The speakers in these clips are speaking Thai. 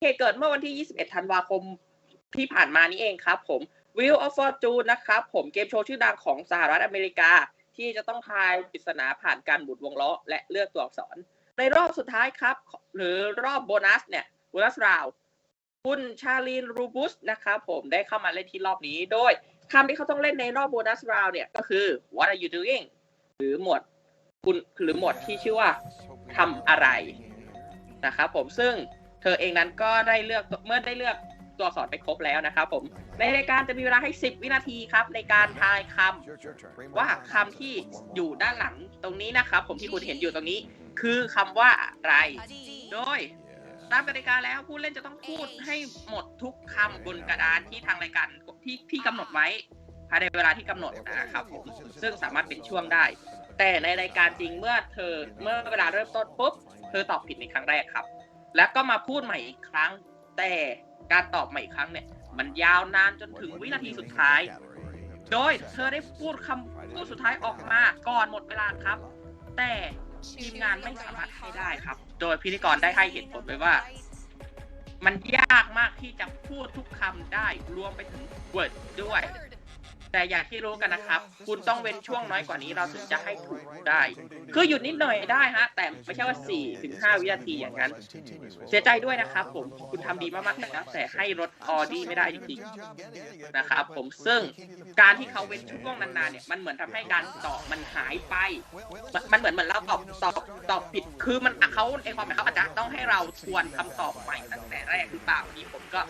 เหตุเกิดเมื่อวันที่ 21 ธันวาคมที่ผ่านมานี้เองครับผม Wheel of Fortune นะครับผมเกมโชว์ชื่อดังของสหรัฐอเมริกา ที่จะต้องทายปริศนาผ่านการหมุนวงล้อ และเลือกตัวอักษร ในรอบสุดท้ายครับ หรือรอบโบนัสเนี่ยโบนัสราวคุณชาลีนรูบุสนะครับผมได้เข้ามาเล่นที่รอบนี้ โดยคำที่เขาต้องเล่นในรอบโบนัสราวเนี่ยก็คือ what are you doing หรือหมวดคุณหรือหมวดที่ชื่อว่าทำอะไรนะครับผมซึ่ง เธอเองนั้นก็ได้เลือกเมื่อได้เลือกตัวอักษรไปครบแล้วนะครับผม ในรายการจะมีเวลาให้ 10 วินาทีครับ ในการทายคำว่าคำที่อยู่ด้านหลังตรงนี้นะครับ ผมที่คุณเห็นอยู่ตรงนี้ คือคำว่าอะไร โดยตามกติกาแล้วผู้เล่นจะต้องพูดให้หมดทุกคำบนกระดานที่ทางรายการที่ที่กำหนดไว้ภายในเวลาที่กำหนดนะครับผมซึ่งสามารถเป็นช่วงได้ แต่ในรายการจริงเมื่อเธอเมื่อเวลาเริ่มต้นปุ๊บเธอตอบผิดในครั้งแรกครับ แล้วก็มาพูดใหม่อีกครั้ง แต่การตอบใหม่อีกครั้งเนี่ย มันยาวนานจนถึงวินาทีสุดท้าย โดยเธอได้พูดคำพูดสุดท้ายออกมาก่อนหมดเวลาครับ แต่ทีมงานไม่สามารถให้ได้ครับ โดยพิธีกรได้ให้เหตุผลไว้ว่า มันยากมากที่จะพูดทุกคำได้รวมไปถึง word ด้วย แต่อย่างที่รู้กันนะครับ คุณต้องเว้นช่วงน้อยกว่านี้เราถึงจะให้ถูกได้ คือหยุดนิดหน่อยได้ฮะ แต่ไม่ใช่ว่า4ถึง5วินาทีอย่างนั้น เสียใจด้วยนะครับผม คุณทำดีมากๆแต่แล้วแต่ให้รถออดี้ไม่ได้จริงๆนะครับผม ซึ่งการที่เขาเว้นช่วงนานๆเนี่ย มันเหมือนทำให้การตอบมันหายไป มันเหมือนเหมือนเราตอบตอบตอบผิด คือมันเขาในความหมายเขาอาจจะต้องให้เราทวนคำตอบใหม่ตั้งแต่แรกหรือเปล่านี่ผมก็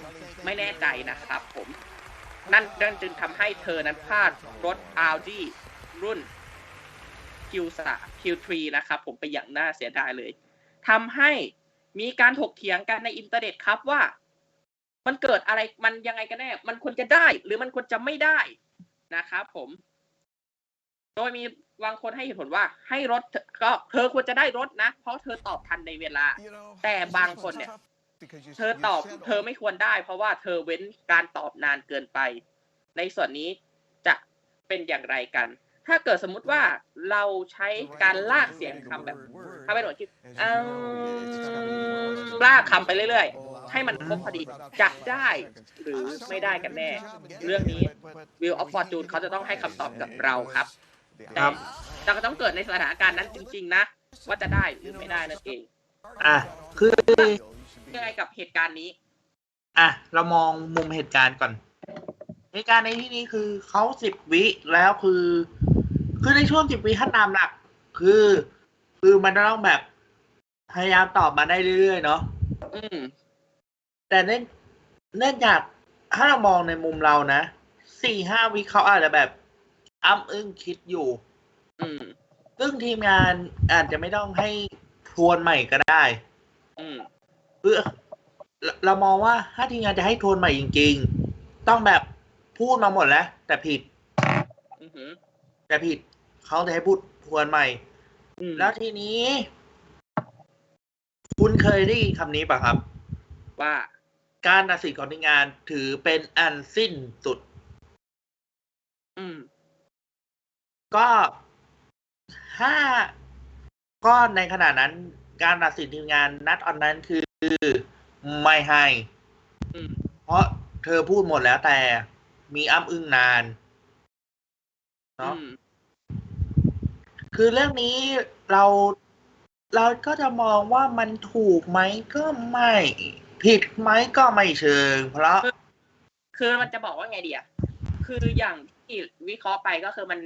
ไม่แน่ใจนะครับผม นั่นนั่นจึงทำให้เธอนั้นพลาดรถ Audi รุ่น Q3 Q3 นะครับผมไปอย่างน่าเสียดายเลยทำให้มีการถกเถียงกันในอินเทอร์เน็ตครับว่า มันเกิดอะไรมันยังไงกันแน่ มันควรจะได้ หรือมันควรจะไม่ได้นะครับผม โดยมีบางคนให้เหตุผลว่า ให้รถก็เธอควรจะได้รถนะ เพราะเธอตอบทันในเวลา แต่บางคนเนี่ย เธอตอบเธอไม่ควรได้ เพราะว่าเธอเว้นการตอบนานเกินไป ในส่วนนี้จะเป็นอย่างไรกัน ถ้าเกิดสมมุติว่าเราใช้การลากเสียงคำแบบถ้าเป็นหน่วยที่เอิ่มลากคำไปเรื่อยๆ ให้มันครบพอดีจะได้หรือไม่ได้กันแน่ เรื่องนี้ Will of Fortune เขาจะต้องให้คำตอบกับเราครับแต่ครับแต่ก็ต้องเกิดในสถานการณ์นั้นจริง ๆ นะ ว่าจะได้หรือไม่ได้นั่นเองอะคือ ยังไงกับเหตุการณ์นี้ อะ เรามองมุมเหตุการณ์ก่อน เหตุการณ์ในที่นี้คือเขาสิบวิแล้วคือ คือในช่วงสิบวิถ้าตามหลัก คือ คือมันต้องแบบพยายามตอบมาได้เรื่อยๆเนาะอืม แต่เนื่องเนื่องจากถ้าเรามองในมุมเรานะสี่ห้าวิเขาอาจจะแบบอ้ำอึ้งคิดอยู่ อืม ซึ่งทีมงานอาจจะไม่ต้องให้ทวนใหม่ก็ได้ อืม คือเราเรามองว่าถ้าทีมงานจะให้ทวนใหม่จริง ๆ ต้องแบบพูดมาหมดแล้ว แต่ผิดอือหือแต่ผิดเขาจะให้พูดทวนใหม่อืมแล้วทีนี้ คุณเคยได้ยินคำนี้ป่ะครับ ว่าการตัดสินของทีมงานถือเป็นอันสิ้นสุด อืม ก็ถ้าก็ในขณะนั้น การตัดสินทีมงานนัดออนนั้นคือไม่ให้อืมเพราะเธอพูดหมดแล้วแต่มีอ้ำอึ้งนานอืเนาะมคือเรื่องนี้เราเราก็จะมองว่ามันถูกไหมก็ไม่ ผิดไหมก็ไม่เชิง เพราะ คือมันจะบอกว่าไงดีอะคืออย่างที่วิเคราะห์ไปก็คือมัน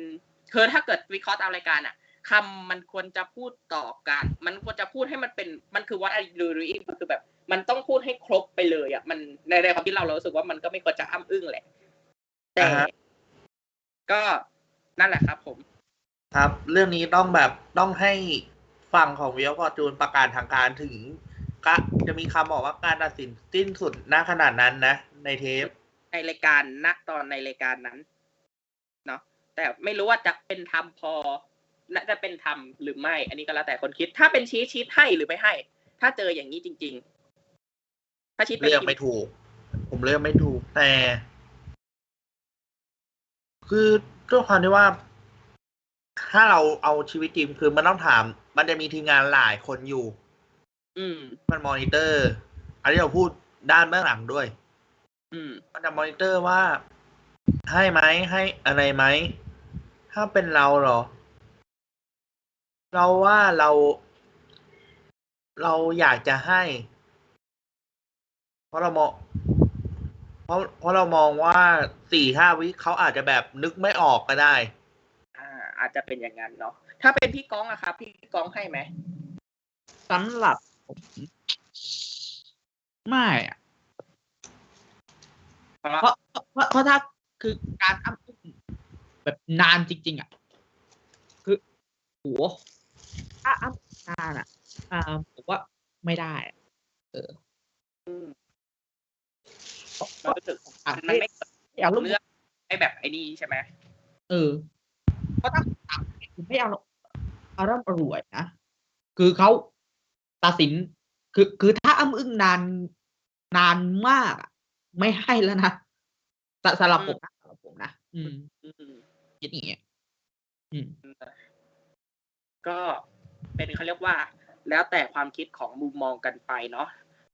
คือถ้าเกิดวิเคราะห์ตามรายการอะ คำมันควรจะพูดต่อกัน มันควรจะพูดให้มันเป็น มันคือวัดอะไรหรืออีกมันคือแบบ มันต้องพูดให้ครบไปเลยอะมันในในความคิดเราเรารู้สึกว่ามันก็ไม่ควรจะอ้ำอึ้งแหละ แต่อ่าฮะก็นั่นแหละครับ ผม ครับ เรื่องนี้ต้องแบบต้องให้ฝั่งของวิวฟอร์จูนประกาศทางการถึงก็จะมีคำบอกว่าการตัดสินสิ้นสุดณขนาดนั้นนะ ในเทป ในรายการณตอนในรายการนั้นเนาะแต่ไม่รู้ว่าจะเป็นธรรมพอ น่าจะเป็นธรรมหรือไม่ อันนี้ก็แล้วแต่คนคิด ถ้าเป็นชี้ชี้ให้หรือไม่ให้ ถ้าเจออย่างนี้จริง ๆ ถ้าชี้เป็นเลือกไม่ถูก ผมเลือกไม่ถูกแต่ คือด้วยความที่ว่า ถ้าเราเอาชีวิตจริงคือมันต้องถาม มันจะมีทีมงานหลายคนอยู่ อืม มันมอนิเตอร์ อันนี้เราพูดด้านเบื้องหลังด้วย อืม มันจะมอนิเตอร์ว่าให้ไหมให้อะไรไหมถ้าเป็นเราเหรอ เราว่าเรา เราอยากจะให้ เพราะเรามองเพราะเพราะเรามองว่าสี่ห้าวิเขาอาจจะแบบนึกไม่ออกก็ได้ อ่า อาจจะเป็นอย่างนั้นเนาะถ้าเป็นพี่ก้องอะครับพี่ก้องให้ไหมสำหรับผมไม่อะเพราะเพราะเพราะเพราะถ้าคือการอ้ำอึ้งแบบนานจริง ๆ อะ คือโห ถ้าอ้ำนานอะอ่าผมว่าไม่ได้อะเออมันรู้สึกอะมันไม่เกิดอยากรู้เรื่องไอ้แบบไอ้นี่ใช่ไหมเออเพราะถ้าต่างประเทศคือไม่เอาอารมณ์อร่วยนะคือเขาตัดสิน คือคือถ้าอ้ำอึ้งนานนานมากอะไม่ให้แล้วนะสสำหรับผมนะสำหรับผมนะอืมอืมคิดอย่างเงี้ยอืมก็ เป็นเขาเรียกว่า แล้วแต่ความคิดของมุมมองกันไปเนาะ